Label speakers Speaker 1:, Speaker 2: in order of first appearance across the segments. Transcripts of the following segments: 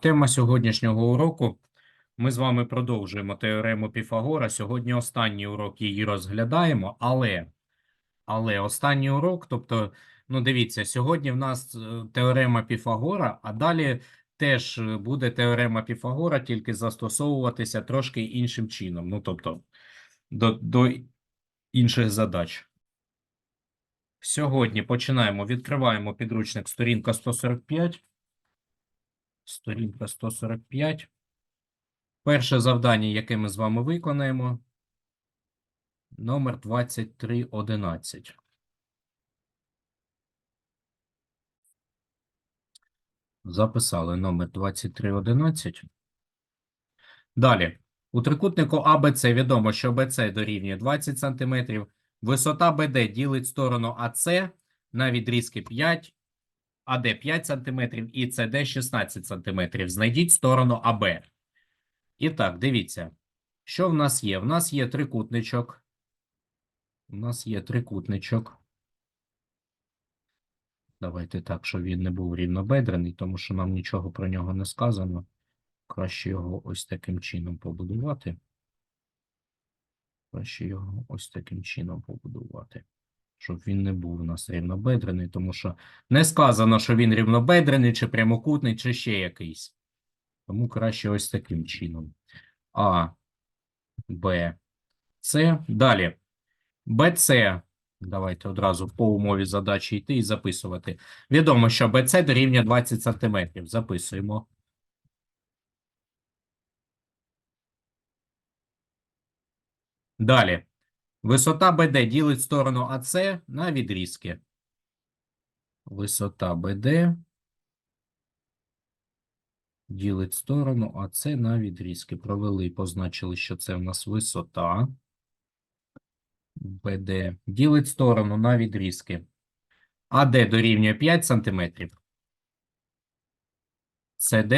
Speaker 1: Тема сьогоднішнього уроку. Ми з вами продовжуємо теорему Піфагора. Сьогодні останній урок її розглядаємо, але, але останній урок, тобто, ну дивіться, сьогодні в нас е, теорема Піфагора, а далі теж е, буде теорема Піфагора, тільки застосовуватися трошки іншим чином. Ну, тобто, до, до інших задач. Сьогодні починаємо. Відкриваємо підручник сторінка 145. Сторінка 145. Перше завдання, яке ми з вами виконаємо, номер 2311. Записали номер 2311. Далі. У трикутнику АБЦ відомо, що БЦ дорівнює 20 см, висота БД ділить сторону АЦ на відрізки 5, АД 5 см і СД 16 см. Знайдіть сторону АБ. І так, дивіться, що в нас є? В нас є трикутничок. У нас є трикутничок. Давайте так, щоб він не був рівнобедрений, тому що нам нічого про нього не сказано. Краще його ось таким чином побудувати. Краще його ось таким чином побудувати. Щоб він не був у нас рівнобедрений, тому що не сказано, що він рівнобедрений, чи прямокутний, чи ще якийсь. Тому краще ось таким чином. А, Б, С. Далі. БЦ. Давайте одразу по умові задачі йти і записувати. Відомо, що БЦ дорівнює 20 см. Записуємо. Далі. Висота БД ділить сторону АС на відрізки. Висота БД ділить сторону АС на відрізки. Провели і позначили, що це в нас висота. БД ділить сторону на відрізки. АД дорівнює 5 см. СД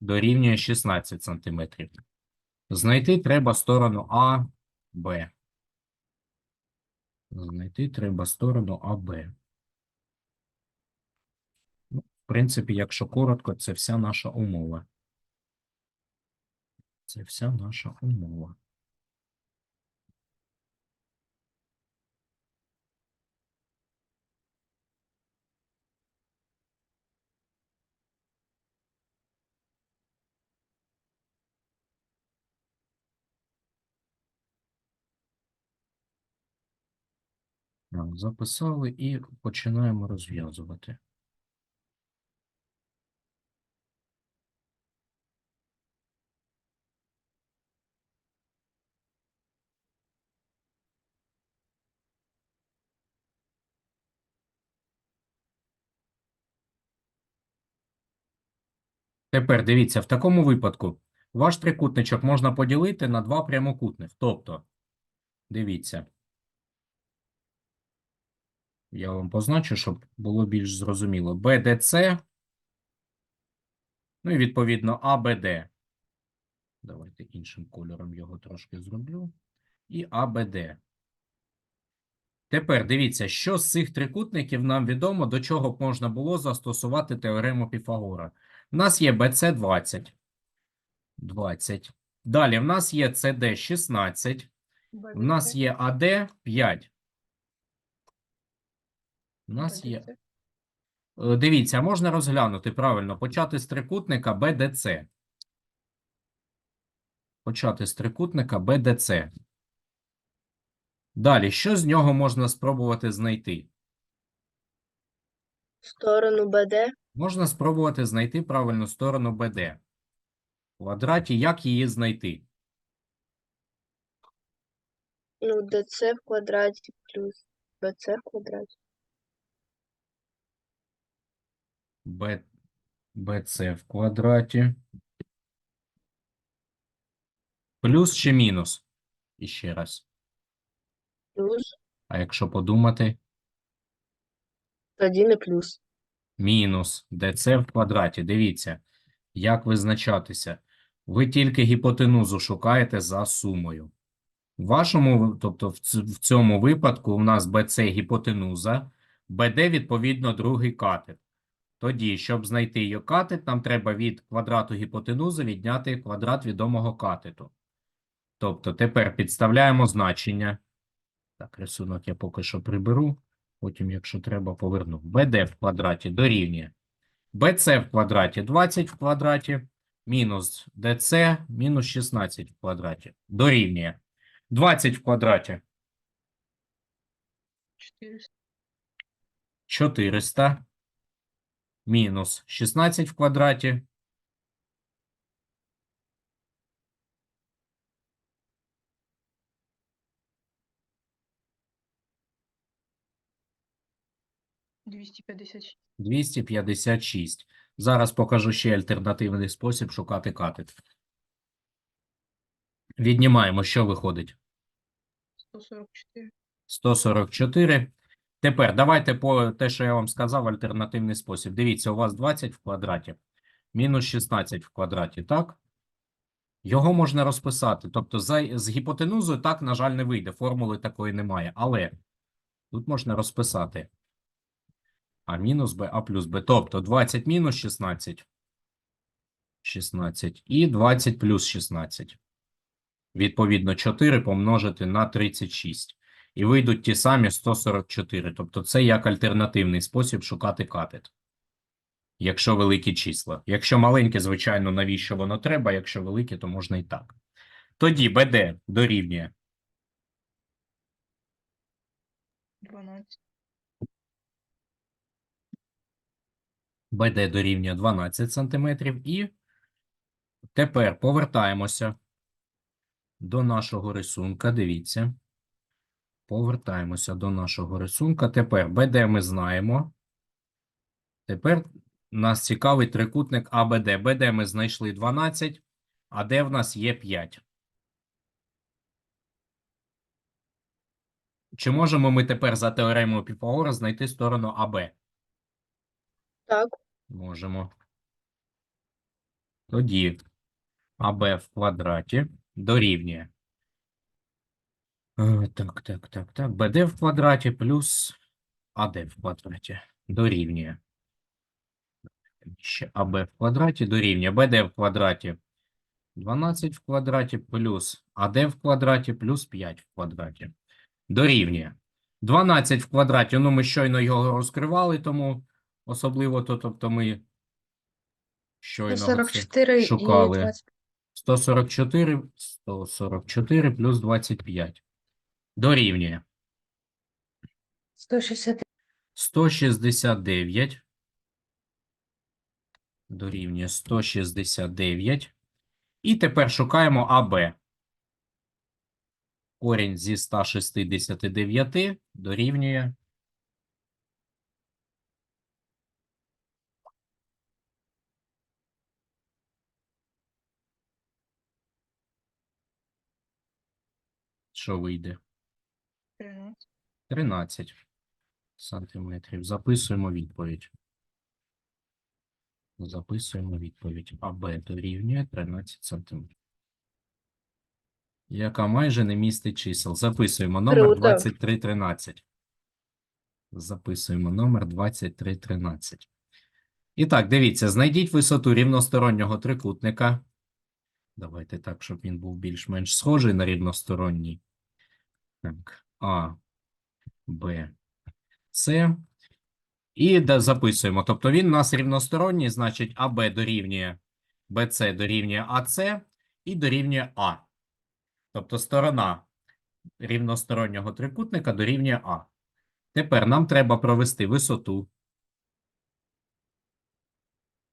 Speaker 1: дорівнює 16 см. Знайти треба сторону А, Б. Знайти треба сторону АБ. Ну, в принципі, якщо коротко, це вся наша умова. Це вся наша умова. Так, Записали і починаємо розв'язувати. Тепер дивіться, в такому випадку ваш трикутничок можна поділити на два прямокутних. Тобто, дивіться. Я вам позначу, щоб було більш зрозуміло. БДЦ, ну і відповідно АБД. Давайте іншим кольором його трошки зроблю. І АБД. Тепер дивіться, що з цих трикутників нам відомо, до чого б можна було застосувати теорему Піфагора. У нас є BC 20. 20. Далі в нас є CD 16. У нас є AD 5. У нас є. Е, Дивіться, можна розглянути правильно. Почати з трикутника BDC. Почати з трикутника BDC. Далі, що з нього можна спробувати знайти?
Speaker 2: Сторону БД
Speaker 1: Можна спробувати знайти правильну сторону BD. В квадраті, як її знайти?
Speaker 2: ну, ДЦ в квадраті плюс БЦ в квадраті.
Speaker 1: Б, BC в квадраті. Плюс чи мінус? І ще раз.
Speaker 2: Плюс
Speaker 1: А якщо подумати,
Speaker 2: тоді не плюс.
Speaker 1: мінус ДЦ в квадраті. Дивіться, як визначатися. Ви тільки гіпотенузу шукаєте за сумою. В вашому, тобто в в цьому випадку у нас BC гіпотенуза, BD відповідно другий катет. Тоді, щоб знайти її катет, нам треба від квадрату гіпотенузи відняти квадрат відомого катету. Тобто тепер підставляємо значення. Так, рисунок я поки що приберу. Потім, якщо треба, поверну. BD в квадраті дорівнює. BC в квадраті 20 в квадраті мінус DC мінус 16 в квадраті. Дорівнює. 20 в квадраті
Speaker 3: 400.
Speaker 1: 400 мінус 16 в квадраті
Speaker 3: 256.
Speaker 1: 256. Зараз покажу ще альтернативний спосіб шукати катет. Віднімаємо, що виходить?
Speaker 3: 144.
Speaker 1: 144. Тепер давайте по те, що я вам сказав, альтернативний спосіб. Дивіться, у вас 20 в квадраті, мінус 16 в квадраті, так? Його можна розписати. Тобто за, з гіпотенузою так, на жаль, не вийде. Формули такої немає. Але тут можна розписати а мінус b, а плюс b. Тобто 20 мінус 16. 16 і 20 плюс 16. Відповідно, 4 помножити на 36. І вийдуть ті самі 144. Тобто це як альтернативний спосіб шукати катет. Якщо великі числа. Якщо маленькі, звичайно, навіщо воно треба? Якщо великі, то можна і так. Тоді BD дорівнює
Speaker 3: 12.
Speaker 1: BD дорівнює 12 см. І тепер повертаємося до нашого рисунка. Дивіться. Повертаємося до нашого рисунка. Тепер BD ми знаємо. Тепер нас цікавий трикутник АБД. BD ми знайшли 12, а де в нас є 5. Чи можемо ми тепер за теоремою Піфагора знайти сторону АБ?
Speaker 2: Так,
Speaker 1: Можемо. Тоді АБ в квадраті дорівнює. Е, Так, так, так, так. БД в квадраті плюс АД в квадраті дорівнює. Ще АБ в квадраті дорівнює. БД в квадраті 12 в квадраті плюс АД в квадраті плюс 5 в квадраті. Дорівнює. 12 в квадраті, ну ми щойно його розкривали, тому особливо то, тобто ми щойно оце
Speaker 4: 44 і
Speaker 1: шукали.
Speaker 4: 20.
Speaker 1: 144, 144 плюс 25. Дорівнює.
Speaker 4: 160.
Speaker 1: 169. Дорівнює 169. І тепер шукаємо АБ. Корінь зі 169 дорівнює що вийде?
Speaker 3: 13.
Speaker 1: 13 сантиметрів. Записуємо відповідь. Записуємо відповідь. АБ дорівнює 13 сантиметрів. Яка майже не містить чисел. Записуємо номер 2313. Записуємо номер 2313. І так, дивіться, знайдіть висоту рівностороннього трикутника. Давайте так, щоб він був більш-менш схожий на рівносторонній. Так, А, Б, С. І записуємо. Тобто він у нас рівносторонній, значить АБ дорівнює БЦ дорівнює АЦ і дорівнює А. Тобто сторона рівностороннього трикутника дорівнює А. Тепер нам треба провести висоту.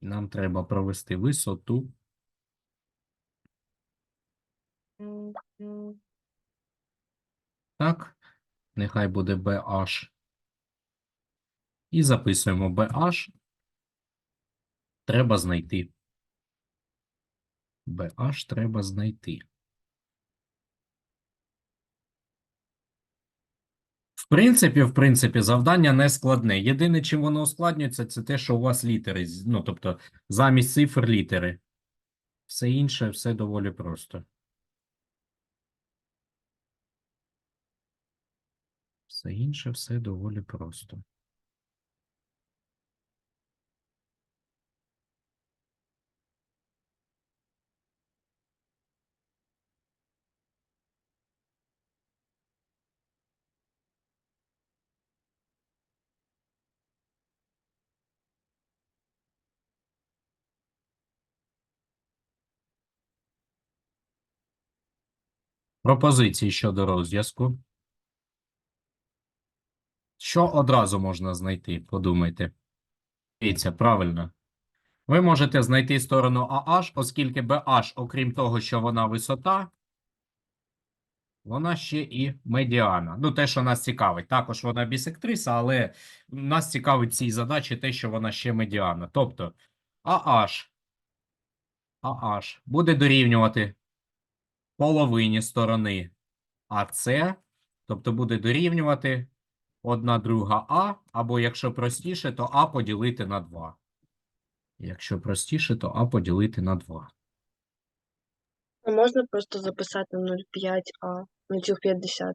Speaker 1: Нам треба провести висоту. Так, нехай буде BH. І записуємо BH. Треба знайти. BH треба знайти. В принципі, в принципі, завдання не складне. Єдине, чим воно ускладнюється, це те, що у вас літери, ну, тобто замість цифр літери. Все інше, все доволі просто. Все інше все доволі просто. Пропозиції щодо розв'язку. Що одразу можна знайти? Подумайте. Дивіться, правильно. Ви можете знайти сторону AH, оскільки BH, окрім того, що вона висота, вона ще і медіана. Ну, те, що нас цікавить. Також вона бісектриса, але нас цікавить цій задачі те, що вона ще медіана. Тобто AH, AH буде дорівнювати половині сторони АС, тобто буде дорівнювати одна друга А, або якщо простіше, то А поділити на 2. Якщо простіше, то А поділити на 2.
Speaker 2: А можна просто записати 0,5А, 0,5.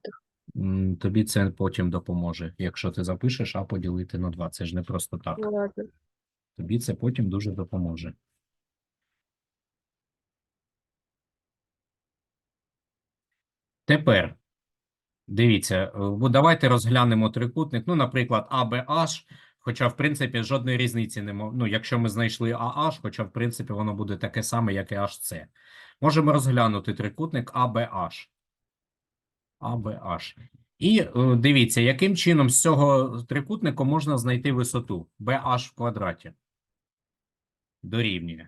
Speaker 1: М, Тобі це потім допоможе. Якщо ти запишеш А поділити на 2. Це ж не просто так.
Speaker 2: Ну ладно.
Speaker 1: Тобі це потім дуже допоможе. Тепер дивіться, е, давайте розглянемо трикутник. Ну, наприклад, ABH, хоча, в принципі, жодної різниці немає. Ну, якщо ми знайшли AH, хоча, в принципі, воно буде таке саме, як і HC. Можемо розглянути трикутник ABH. ABH. І е, дивіться, яким чином з цього трикутнику можна знайти висоту BH в квадраті. Дорівнює.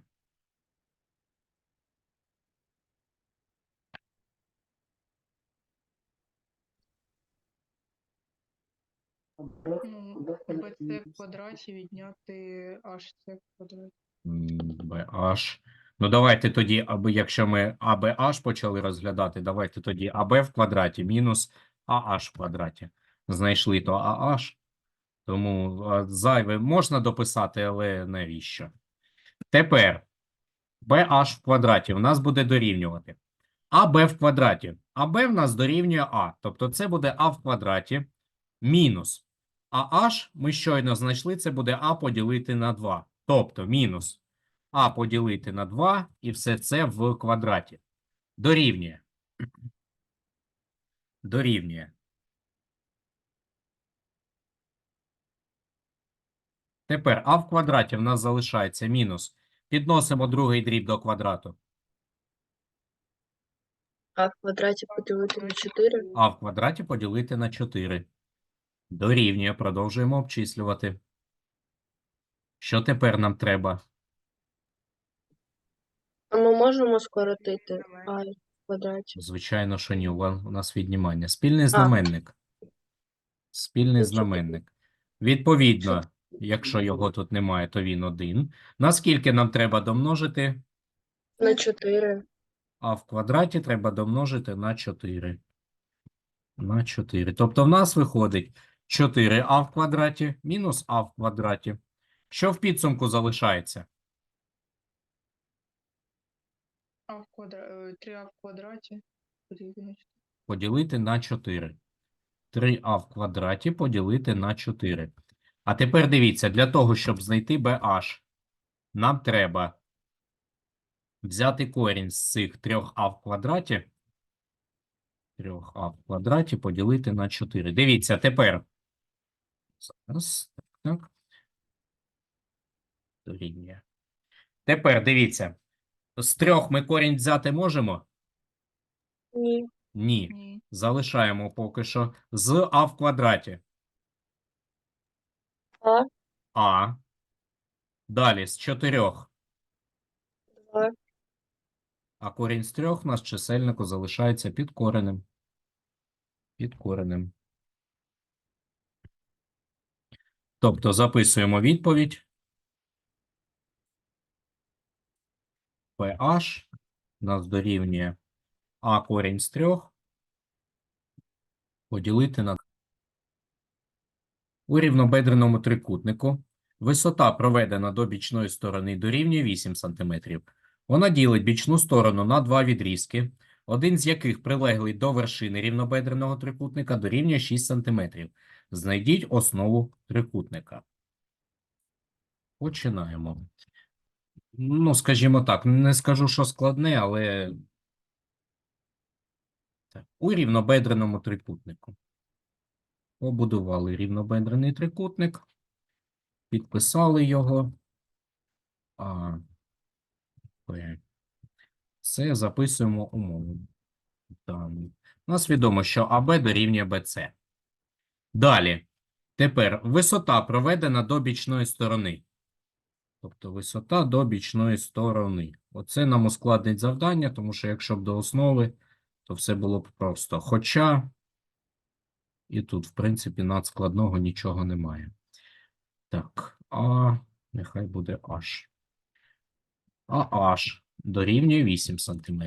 Speaker 3: Ну, BC в квадраті відняти HC в квадраті.
Speaker 1: BH. Ну, давайте тоді, аби якщо ми ABH почали розглядати, давайте тоді AB в квадраті мінус AH в квадраті. Знайшли то AH. Тому зайве можна дописати, але навіщо? Тепер BH в квадраті у нас буде дорівнювати. АБ в квадраті. АБ в нас дорівнює А. Тобто це буде А в квадраті мінус. А H ми щойно знайшли, це буде А поділити на 2. Тобто мінус А поділити на 2 і все це в квадраті. Дорівнює. Дорівнює. Тепер А в квадраті в нас залишається мінус. Підносимо другий дріб до квадрату.
Speaker 2: А в квадраті поділити на 4.
Speaker 1: А в квадраті поділити на 4. Дорівнює. Продовжуємо обчислювати. Що тепер нам треба?
Speaker 2: А ми можемо скоротити А в квадраті.
Speaker 1: Звичайно, що ні. У нас віднімання. Спільний знаменник. Спільний знаменник. Відповідно, якщо його тут немає, то він один. Наскільки нам треба домножити?
Speaker 2: На 4.
Speaker 1: А в квадраті треба домножити на 4. На 4. Тобто в нас виходить 4а в квадраті мінус а в квадраті. Що в підсумку залишається?
Speaker 3: А в квадраті, 3А в квадраті. Поділити на
Speaker 1: 4. 3а в квадраті поділити на 4. А тепер дивіться, для того, щоб знайти BH, нам треба взяти корінь з цих 3а в квадраті. 3а в квадраті поділити на 4. Дивіться, тепер. Зараз, так, так. Дорівнює. Тепер дивіться. З трьох ми корінь взяти можемо?
Speaker 2: Ні.
Speaker 1: Ні.
Speaker 3: Ні.
Speaker 1: Залишаємо поки що з а в квадраті.
Speaker 2: А,
Speaker 1: А. Далі з чотирьох.
Speaker 2: 2.
Speaker 1: А корінь з трьох у нас в чисельнику залишається під коренем. Під коренем. Тобто записуємо відповідь. PH нас дорівнює А корінь з трьох поділити на У рівнобедреному трикутнику висота, проведена до бічної сторони, дорівнює 8 см. Вона ділить бічну сторону на два відрізки, один з яких прилеглий до вершини рівнобедреного трикутника дорівнює 6 см. Знайдіть основу трикутника. Починаємо. Ну, скажімо так, не скажу, що складне, але у рівнобедреному трикутнику. Побудували рівнобедрений трикутник, підписали його. А, Це записуємо умову. Там. У нас відомо, що АБ дорівнює БЦ. Далі. Тепер висота проведена до бічної сторони. Тобто висота до бічної сторони. Оце нам ускладнить завдання, тому що якщо б до основи, то все було б просто. Хоча і тут, в принципі, надскладного нічого немає. Так, А нехай буде H. А H дорівнює 8 см.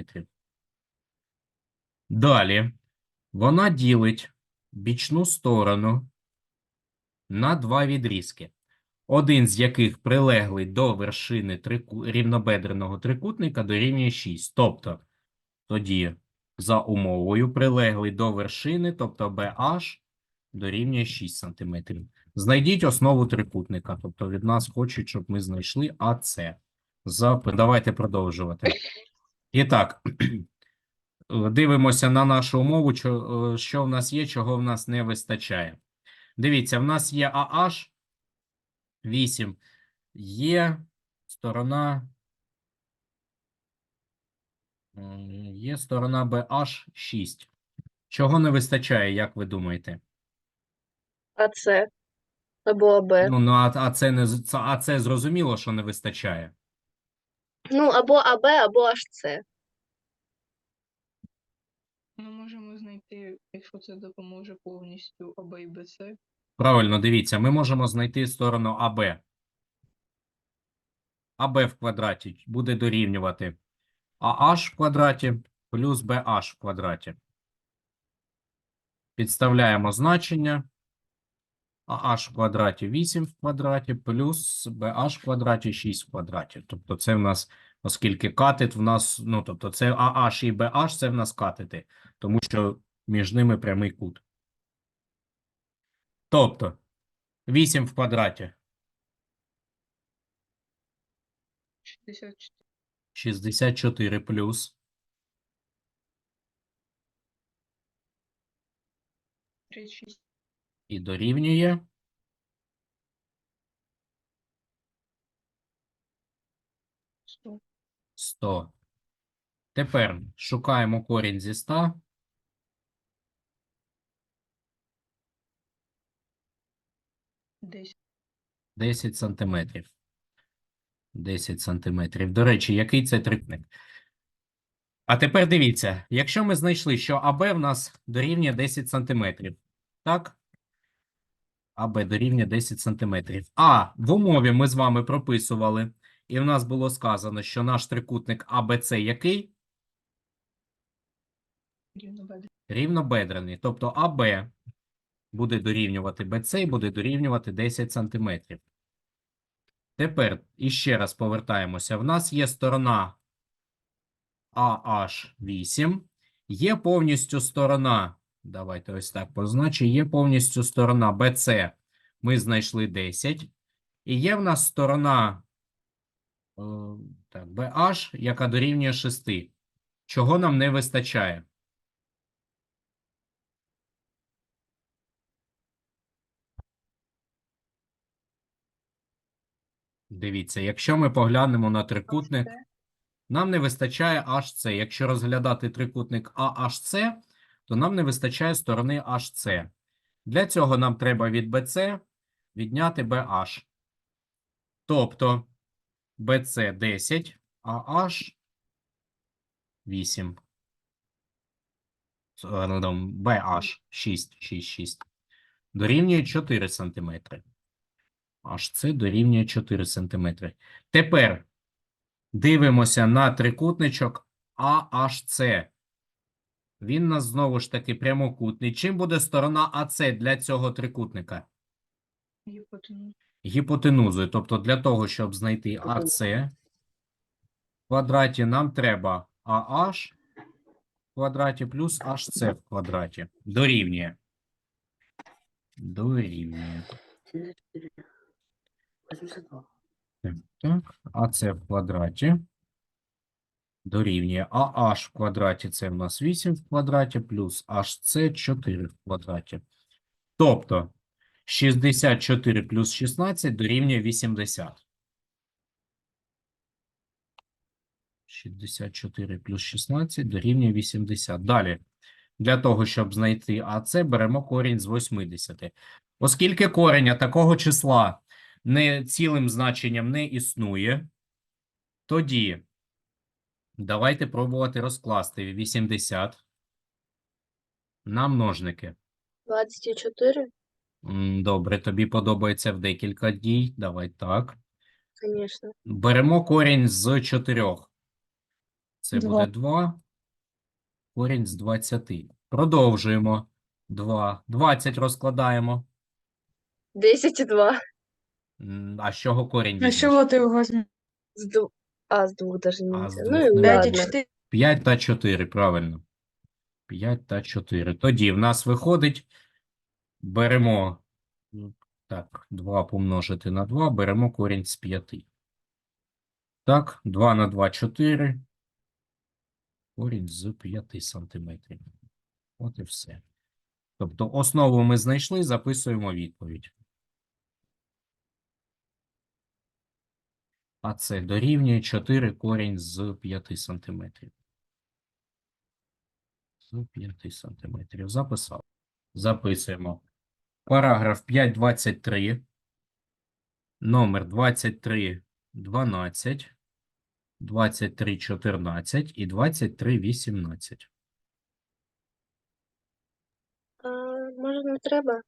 Speaker 1: Далі вона ділить бічну сторону на два відрізки, один з яких прилеглий до вершини трику... рівнобедреного трикутника дорівнює 6. Тобто, тоді за умовою прилеглий до вершини, тобто BH, дорівнює 6 см. Знайдіть основу трикутника. Тобто від нас хочуть, щоб ми знайшли АЦ. Запит. Давайте продовжувати. І так, дивимося на нашу умову, що, е, в нас є, чого в нас не вистачає. Дивіться, в нас є AH 8, є сторона, є сторона BH 6. Чого не вистачає, як ви думаєте?
Speaker 2: АЦ або АБ.
Speaker 1: Ну, ну а, а це не а це зрозуміло, що не вистачає.
Speaker 2: Ну, або АБ, або HC.
Speaker 3: Ми можемо знайти, якщо це допоможе повністю АБ і БЦ.
Speaker 1: Правильно, дивіться, ми можемо знайти сторону АБ. АБ в квадраті буде дорівнювати АH в квадраті плюс BH в квадраті. Підставляємо значення. AH в квадраті 8 в квадраті плюс BH в квадраті 6 в квадраті. Тобто це в нас, оскільки катет в нас, ну, тобто це AH і BH, це в нас катети, тому що між ними прямий кут. Тобто 8 в квадраті
Speaker 3: 64.
Speaker 1: 64 плюс
Speaker 3: 36.
Speaker 1: і дорівнює
Speaker 3: 100.
Speaker 1: 100. Тепер шукаємо корінь зі 100.
Speaker 3: 10.
Speaker 1: 10 сантиметрів. 10 сантиметрів. До речі, який це трикутник? А тепер дивіться, якщо ми знайшли, що АБ в нас дорівнює 10 сантиметрів, так? АБ дорівнює 10 сантиметрів. А в умові ми з вами прописували, і в нас було сказано, що наш трикутник АБЦ який?
Speaker 3: Рівнобедрений.
Speaker 1: Рівнобедрений. Тобто АБ буде дорівнювати БЦ і буде дорівнювати 10 сантиметрів. Тепер іще раз повертаємося. В нас є сторона AH8, є повністю сторона, давайте ось так позначу, є повністю сторона BC, ми знайшли 10, і є в нас сторона так, BH, яка дорівнює 6. Чого нам не вистачає? Дивіться, якщо ми поглянемо на трикутник, нам не вистачає HC. Якщо розглядати трикутник AHC, то нам не вистачає сторони HC. Для цього нам треба від BC відняти BH. Тобто BC 10, а H 8. С- е, ну, там, BH 6, 6, 6. Дорівнює 4 см. HC дорівнює 4 см. Тепер дивимося на трикутничок AHC. Він нас знову ж таки прямокутний. Чим буде сторона АС для цього трикутника?
Speaker 3: гіпотенуза.
Speaker 1: Гіпотенузою. Тобто для того, щоб знайти АС в квадраті, нам треба AH в квадраті плюс HC в квадраті. Дорівнює. Дорівнює.
Speaker 4: 82.
Speaker 1: Так, Так, АС в квадраті дорівнює АH в квадраті це в нас 8 в квадраті плюс HC 4 в квадраті. Тобто 64 плюс 16 дорівнює 80. 64 плюс 16 дорівнює 80. Далі. Для того, щоб знайти АЦ, беремо корінь з 80. Оскільки кореня такого числа не цілим значенням не існує, тоді давайте пробувати розкласти 80 на множники.
Speaker 2: 24,
Speaker 1: М, Добре, тобі подобається в декілька дій. Давай так.
Speaker 2: звісно.
Speaker 1: Беремо корінь з 4. Це
Speaker 4: Два.
Speaker 1: буде 2. Корінь з 20. Продовжуємо. 2. 20 розкладаємо.
Speaker 2: 10 і 2.
Speaker 1: М, А з чого корінь
Speaker 4: А з чого ти його?
Speaker 2: З двох. А, з двох даже
Speaker 1: А,
Speaker 2: не
Speaker 1: двох
Speaker 2: Ну і
Speaker 4: 5 і
Speaker 2: ладно.
Speaker 4: 4.
Speaker 1: 5 та 4, правильно. 5 та 4. Тоді в нас виходить, беремо, так, 2 помножити на 2, беремо корінь з 5. Так, 2 на 2 – 4. Корінь з 5 сантиметрів. От і все. Тобто основу ми знайшли, записуємо відповідь. А це дорівнює 4 корінь з 5 сантиметрів. З 5 сантиметрів. Записав. Записуємо. Параграф 5.23. Номер 23.12. 23.14 і 23.18.
Speaker 2: А, може не треба?